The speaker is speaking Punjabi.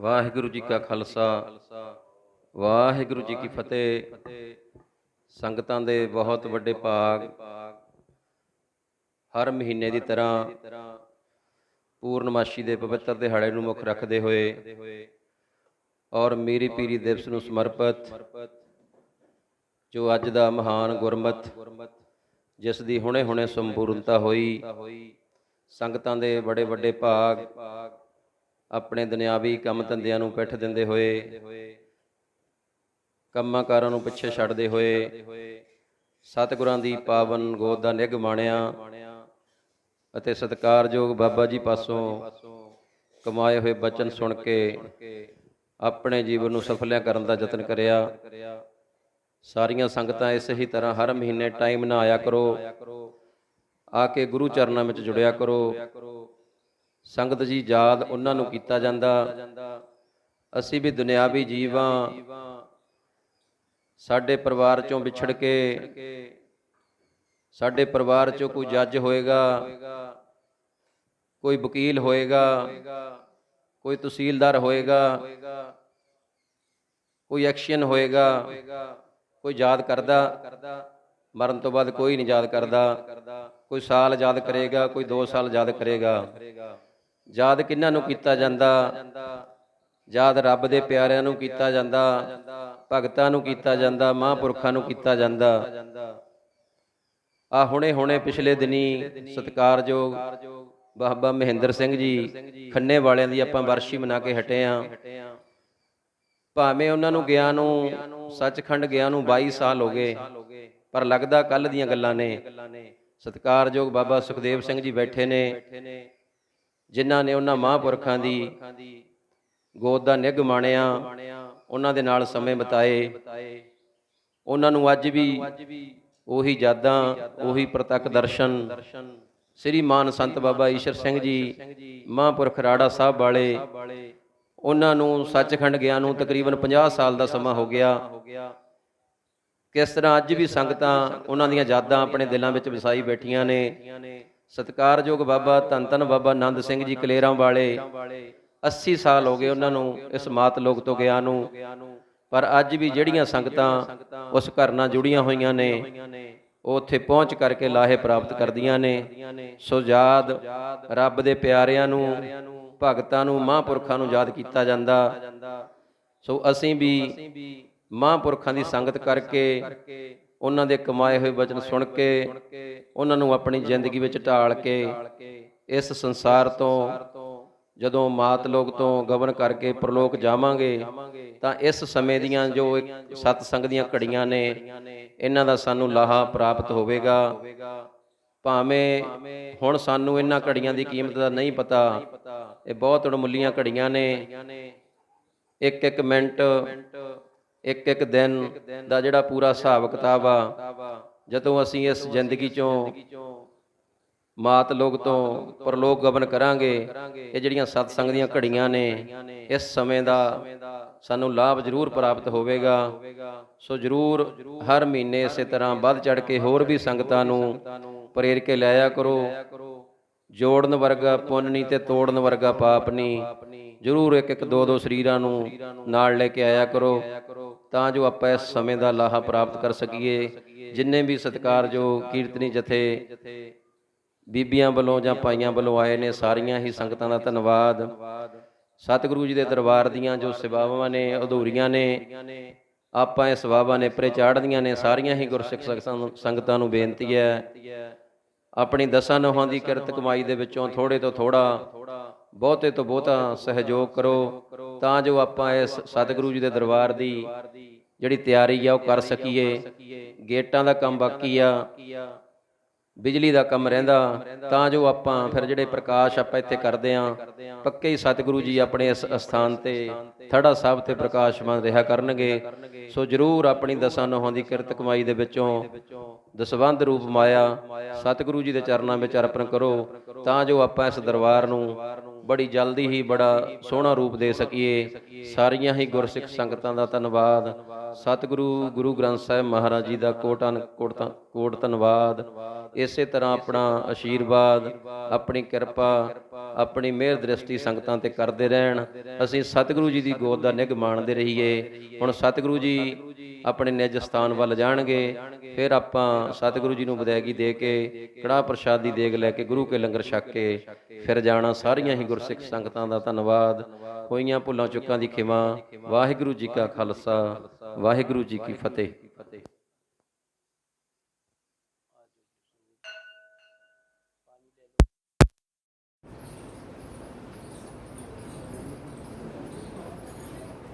ਵਾਹਿਗੁਰੂ ਜੀ ਕਾ ਖਾਲਸਾ, ਵਾਹਿਗੁਰੂ ਜੀ ਕੀ ਫਤਿਹ। ਸੰਗਤਾਂ ਦੇ ਬਹੁਤ ਵੱਡੇ ਭਾਗ ਹਰ ਮਹੀਨੇ ਦੀ ਤਰ੍ਹਾਂ ਪੂਰਨਮਾਸ਼ੀ ਦੇ ਪਵਿੱਤਰ ਦਿਹਾੜੇ ਨੂੰ ਮੁੱਖ ਰੱਖਦੇ ਹੋਏ ਔਰ ਮੀਰੀ ਪੀਰੀ ਦਿਵਸ ਨੂੰ ਸਮਰਪਿਤ ਜੋ ਅੱਜ ਦਾ ਮਹਾਨ ਗੁਰਮਤ, ਜਿਸ ਦੀ ਹੁਣੇ-ਹੁਣੇ ਸੰਪੂਰਨਤਾ ਹੋਈ, ਸੰਗਤਾਂ ਦੇ ਬੜੇ ਵੱਡੇ ਭਾਗ ਆਪਣੇ ਦੁਨਿਆਵੀ ਕੰਮ ਧੰਦਿਆਂ ਨੂੰ ਪਿੱਠ ਦਿੰਦੇ ਹੋਏ ਕੰਮਾਂ ਕਾਰਾਂ ਨੂੰ ਪਿੱਛੇ ਛੱਡਦੇ ਹੋਏ, ਸਤਿਗੁਰਾਂ ਦੀ ਪਾਵਨ ਗੋਦ ਦਾ ਨਿੱਘ ਮਾਣਿਆ ਅਤੇ ਸਤਿਕਾਰਯੋਗ ਬਾਬਾ ਜੀ ਪਾਸੋਂ ਕਮਾਏ ਹੋਏ ਬਚਨ ਸੁਣ ਕੇ ਆਪਣੇ ਜੀਵਨ ਨੂੰ ਸਫਲਿਆ ਕਰਨ ਦਾ ਯਤਨ ਕਰਿਆ। ਸਾਰੀਆਂ ਸੰਗਤਾਂ ਇਸੇ ਹੀ ਤਰ੍ਹਾਂ ਹਰ ਮਹੀਨੇ ਟਾਈਮ ਨਾ ਆਇਆ ਕਰੋ। ਆ ਕੇ ਗੁਰੂ ਚਰਨਾਂ ਵਿੱਚ ਜੁੜਿਆ ਕਰੋ। ਸੰਗਤ ਜੀ ਯਾਦ ਉਹਨਾਂ ਨੂੰ ਕੀਤਾ ਜਾਂਦਾ। ਅਸੀਂ ਵੀ ਦੁਨਿਆਵੀ ਜੀਵਾਂ ਸਾਡੇ ਪਰਿਵਾਰ ਚੋਂ ਵਿਛੜ ਕੇ, ਸਾਡੇ ਪਰਿਵਾਰ ਚੋਂ ਕੋਈ ਜੱਜ ਹੋਏਗਾ, ਕੋਈ ਵਕੀਲ ਹੋਏਗਾ, ਕੋਈ ਤਹਿਸੀਲਦਾਰ ਹੋਏਗਾ, ਕੋਈ ਐਕਸ਼ਨ ਹੋਏਗਾ, ਕੋਈ ਯਾਦ ਕਰਦਾ, ਮਰਨ ਤੋਂ ਬਾਅਦ ਕੋਈ ਨਹੀਂ ਯਾਦ ਕਰਦਾ, ਕੋਈ ਸਾਲ ਯਾਦ ਕਰੇਗਾ, ਕੋਈ 2 ਸਾਲ ਯਾਦ ਕਰੇਗਾ। ਯਾਦ ਕਿਹਨਾਂ ਨੂੰ ਕੀਤਾ ਜਾਂਦਾ? ਯਾਦ ਰੱਬ ਦੇ ਪਿਆਰਿਆਂ ਨੂੰ ਕੀਤਾ ਜਾਂਦਾ। ਭਗਤਾਂ ਨੂੰ ਕੀਤਾ ਜਾਂਦਾ। ਮਹਾਂਪੁਰਖਾਂ ਨੂੰ ਕੀਤਾ ਜਾਂਦਾ। ਆ ਹੁਣੇ ਹੁਣੇ ਪਿਛਲੇ ਦਿਨੀ ਸਤਿਕਾਰਯੋਗ ਬਾਬਾ ਮਹਿੰਦਰ ਸਿੰਘ ਜੀ, ਖੰਨੇ ਵਾਲਿਆਂ ਦੀ ਆਪਾਂ ਵਰਸ਼ੀ ਮਨਾ ਕੇ ਹਟੇ ਆ। ਭਾਵੇਂ ਉਹਨਾਂ ਨੂੰ ਗਿਆ ਨੂੰ ਸੱਚਖੰਡ ਗਿਆ ਨੂੰ 22 ਸਾਲ ਹੋ ਗਏ, ਪਰ ਲੱਗਦਾ ਕੱਲ ਦੀਆਂ ਗੱਲਾਂ ਨੇ। ਸਤਿਕਾਰਯੋਗ ਬਾਬਾ ਸੁਖਦੇਵ ਸਿੰਘ ਜੀ ਬੈਠੇ ਨੇ। ਜਿਨ੍ਹਾਂ ਨੇ ਉਹਨਾਂ ਮਹਾਂਪੁਰਖਾਂ ਦੀ ਗੋਦ ਦਾ ਨਿੱਘ ਮਾਣਿਆ, ਉਹਨਾਂ ਦੇ ਨਾਲ ਸਮੇਂ ਬਿਤਾਏ। ਉਹਨਾਂ ਨੂੰ ਅੱਜ ਵੀ ਉਹੀ ਯਾਦਾਂ, ਉਹੀ ਪ੍ਰਤੱਖ ਦਰਸ਼ਨ। ਸ੍ਰੀ ਮਾਨ ਸੰਤ ਬਾਬਾ ਈਸ਼ਰ ਸਿੰਘ ਜੀ, ਮਹਾਂਪੁਰਖ ਰਾੜਾ ਸਾਹਿਬ ਵਾਲੇ, ਉਹਨਾਂ ਨੂੰ ਸੱਚਖੰਡ ਗਿਆ ਨੂੰ ਤਕਰੀਬਨ 50 ਸਾਲ ਦਾ ਸਮਾਂ ਹੋ ਗਿਆ। ਕਿਸ ਤਰ੍ਹਾਂ ਅੱਜ ਵੀ ਸੰਗਤਾਂ ਉਹਨਾਂ ਦੀਆਂ ਯਾਦਾਂ ਆਪਣੇ ਦਿਲਾਂ ਵਿੱਚ ਵਸਾਈ ਬੈਠੀਆਂ ਨੇ। ਸਤਿਕਾਰਯੋਗ ਬਾਬਾ ਧੰਨ ਧੰਨ ਬਾਬਾ ਆਨੰਦ ਸਿੰਘ ਜੀ ਕਲੇਰਾਂ ਵਾਲੇ। 80 ਸਾਲ ਹੋ ਗਏ ਉਹਨਾਂ ਨੂੰ ਇਸ ਮਾਤ ਲੋਕ ਤੋਂ ਗਿਆ ਨੂੰ। ਪਰ ਅੱਜ ਵੀ ਜਿਹੜੀਆਂ ਸੰਗਤਾਂ ਉਸ ਘਰ ਨਾਲ ਜੁੜੀਆਂ ਹੋਈਆਂ ਨੇ, ਉਹ ਉੱਥੇ ਪਹੁੰਚ ਕਰਕੇ ਲਾਹੇ ਪ੍ਰਾਪਤ ਕਰਦੀਆਂ ਨੇ। ਸੋ ਯਾਦ ਰੱਬ ਦੇ ਪਿਆਰਿਆਂ ਨੂੰ, ਭਗਤਾਂ ਨੂੰ, ਮਹਾਂਪੁਰਖਾਂ ਨੂੰ ਯਾਦ ਕੀਤਾ ਜਾਂਦਾ। ਸੋ ਅਸੀਂ ਵੀ ਮਹਾਂਪੁਰਖਾਂ ਦੀ ਸੰਗਤ ਕਰਕੇ ਉਹਨਾਂ ਦੇ ਕਮਾਏ ਹੋਏ ਵਚਨ ਸੁਣ ਕੇ ਉਹਨਾਂ ਨੂੰ ਆਪਣੀ ਜ਼ਿੰਦਗੀ ਵਿੱਚ ਢਾਲ ਕੇ ਇਸ ਸੰਸਾਰ ਤੋਂ ਜਦੋਂ ਮਾਤ ਲੋਕ ਤੋਂ ਗਵਨ ਕਰਕੇ ਪ੍ਰਲੋਕ ਜਾਵਾਂਗੇ ਤਾਂ ਇਸ ਸਮੇਂ ਦੀਆਂ ਜੋ ਸਤ ਸੰਗ ਦੀਆਂ ਘੜੀਆਂ ਨੇ ਇਹਨਾਂ ਦਾ ਸਾਨੂੰ ਲਾਹਾ ਪ੍ਰਾਪਤ ਹੋਵੇਗਾ। ਭਾਵੇਂ ਹੁਣ ਸਾਨੂੰ ਇਹਨਾਂ ਘੜੀਆਂ ਦੀ ਕੀਮਤ ਦਾ ਨਹੀਂ ਪਤਾ। ਇਹ ਬਹੁਤ ਅਣਮੁੱਲੀਆਂ ਘੜੀਆਂ ਨੇ। ਇੱਕ ਇੱਕ ਮਿੰਟ ਇੱਕ ਇੱਕ ਦਿਨ ਦਾ ਜਿਹੜਾ ਪੂਰਾ ਹਿਸਾਬ ਕਿਤਾਬ ਆ ਜਦੋਂ ਅਸੀਂ ਇਸ ਜ਼ਿੰਦਗੀ ਚੋਂ ਮਾਤ ਲੋਕ ਤੋਂ ਪਰਲੋਕ ਗਵਨ ਕਰਾਂਗੇ ਇਹ ਜਿਹੜੀਆਂ ਸਤ ਸੰਗ ਦੀਆਂ ਘੜੀਆਂ ਨੇ ਇਸ ਸਮੇਂ ਦਾ ਸਾਨੂੰ ਲਾਭ ਜ਼ਰੂਰ ਪ੍ਰਾਪਤ ਹੋਵੇਗਾ। ਸੋ ਜ਼ਰੂਰ ਹਰ ਮਹੀਨੇ ਇਸੇ ਤਰ੍ਹਾਂ ਵੱਧ ਚੜ ਕੇ ਹੋਰ ਵੀ ਸੰਗਤਾਂ ਨੂੰ ਪ੍ਰੇਰ ਕੇ ਲਿਆਇਆ ਕਰੋ। ਜੋੜਨ ਵਰਗਾ ਪੁੰਨ ਨਹੀਂ ਤੇ ਤੋੜਨ ਵਰਗਾ ਪਾਪ ਨਹੀਂ। ਜ਼ਰੂਰ ਇੱਕ ਇੱਕ ਦੋ ਦੋ ਸਰੀਰਾਂ ਨੂੰ ਨਾਲ ਲੈ ਕੇ ਆਇਆ ਕਰੋ। ਤਾਂ ਜੋ ਆਪਾਂ ਇਸ ਸਮੇਂ ਦਾ ਲਾਹਾ ਪ੍ਰਾਪਤ ਕਰ ਸਕੀਏ, ਜਿੰਨੇ ਵੀ ਸਤਿਕਾਰ ਜੋ ਕੀਰਤਨੀ ਜਥੇ ਬੀਬੀਆਂ ਵੱਲੋਂ ਜਾਂ ਭਾਈਆਂ ਵੱਲੋਂ ਆਏ ਨੇ, ਸਾਰੀਆਂ ਹੀ ਸੰਗਤਾਂ ਦਾ ਧੰਨਵਾਦ। ਸਤਿਗੁਰੂ ਜੀ ਦੇ ਦਰਬਾਰ ਦੀਆਂ ਜੋ ਸੇਵਾਵਾਂ ਨੇ, ਅਧੂਰੀਆਂ ਨੇ, ਆਪਾਂ ਇਹ ਸੇਵਾਵਾਂ ਨੇ ਪਰੇ ਚਾੜਦੀਆਂ ਨੇ, ਸਾਰੀਆਂ ਹੀ ਗੁਰਸਿੱਖ ਸੰਗਤਾਂ ਨੂੰ ਬੇਨਤੀ ਹੈ। ਆਪਣੀ ਦਸਾਂ ਨੋਹਾਂ ਦੀ ਕਿਰਤ ਕਮਾਈ ਦੇ ਵਿੱਚੋਂ ਥੋੜੇ ਤੋਂ ਥੋੜਾ ਬਹੁਤੇ ਤੋਂ ਬਹੁਤਾ ਸਹਿਯੋਗ ਕਰੋ, ਤਾਂ ਜੋ ਆਪਾਂ ਇਸ ਸਤਿਗੁਰੂ ਜੀ ਦੇ ਦਰਬਾਰ ਦੀ ਜਿਹੜੀ ਤਿਆਰੀ ਆ, ਉਹ ਕਰ ਸਕੀਏ। ਗੇਟਾਂ ਦਾ ਕੰਮ ਬਾਕੀ ਆ, ਬਿਜਲੀ ਦਾ ਕੰਮ ਰਹਿੰਦਾ, ਤਾਂ ਜੋ ਆਪਾਂ ਫਿਰ ਜਿਹੜੇ ਪ੍ਰਕਾਸ਼ ਆਪਾਂ ਇੱਥੇ ਕਰਦੇ ਆਂ, ਪੱਕੇ ਹੀ ਸਤਿਗੁਰੂ ਜੀ ਆਪਣੇ ਇਸ ਅਸਥਾਨ ਤੇ, ਥੜਾ ਸਾਹਿਬ ਤੇ ਪ੍ਰਕਾਸ਼ਮਾਨ ਰਿਹਾ ਕਰਨਗੇ। ਸੋ ਜਰੂਰ ਆਪਣੀ ਦਸਾਂ ਨੋਹਾਂ ਦੀ ਕਿਰਤ ਕਮਾਈ ਦੇ ਵਿੱਚੋਂ ਦਸਵੰਧ ਰੂਪ ਮਾਇਆ ਸਤਿਗੁਰੂ ਜੀ ਦੇ ਚਰਨਾਂ ਵਿੱਚ ਅਰਪਣ ਕਰੋ, ਤਾਂ ਜੋ ਆਪਾਂ ਇਸ ਦਰਬਾਰ ਨੂੰ ਬੜੀ ਜਲਦੀ ਹੀ ਬੜਾ ਸੋਹਣਾ ਰੂਪ ਦੇ ਸਕੀਏ। ਸਾਰੀਆਂ ਹੀ ਗੁਰਸਿੱਖ ਸੰਗਤਾਂ ਦਾ ਧੰਨਵਾਦ। ਸਤਿਗੁਰੂ, ਗੁਰੂ ਗ੍ਰੰਥ ਸਾਹਿਬ ਮਹਾਰਾਜ ਜੀ ਦਾ ਕੋਟਨ ਕੋਟ ਕੋਟ ਧੰਨਵਾਦ। ਇਸੇ ਤਰ੍ਹਾਂ ਆਪਣਾ ਆਸ਼ੀਰਵਾਦ ਆਪਣੀ ਕਿਰਪਾ, ਆਪਣੀ ਮਿਹਰ ਦ੍ਰਿਸ਼ਟੀ ਸੰਗਤਾਂ ਤੇ ਕਰਦੇ ਰਹਿਣ। ਅਸੀਂ ਸਤਿਗੁਰੂ ਜੀ ਦੀ ਗੋਦ ਦਾ ਨਿਗ ਮਾਣਦੇ ਰਹੀਏ। ਹੁਣ ਸਤਿਗੁਰੂ ਜੀ ਆਪਣੇ ਨਿਜ ਸਥਾਨ ਵੱਲ ਜਾਣਗੇ। ਫਿਰ ਆਪਾਂ ਸਤਿਗੁਰੂ ਜੀ ਨੂੰ ਵਿਦਾਇਗੀ ਦੇ ਕੇ, ਕੜਾਹ ਦੀ ਦੇਗ ਲੈ ਕੇ, ਗੁਰੂ ਕੇ ਲੰਗਰ ਛਕ ਕੇ, ਫਿਰ ਜਾਣਾ ਸਾਰੀਆਂ ਹੀ ਗੁਰਸਿੱਖ ਸੰਗਤਾਂ ਦਾ ਧੰਨਵਾਦ। ਹੋਈਆਂ ਭੁੱਲਾਂ ਚੁੱਕਾਂ ਦੀ ਖਿਮਾ। ਵਾਹਿਗੁਰੂ ਜੀ ਕਾ ਖਾਲਸਾ, ਵਾਹਿਗੁਰੂ ਜੀ ਕੀ ਫਤਿਹ।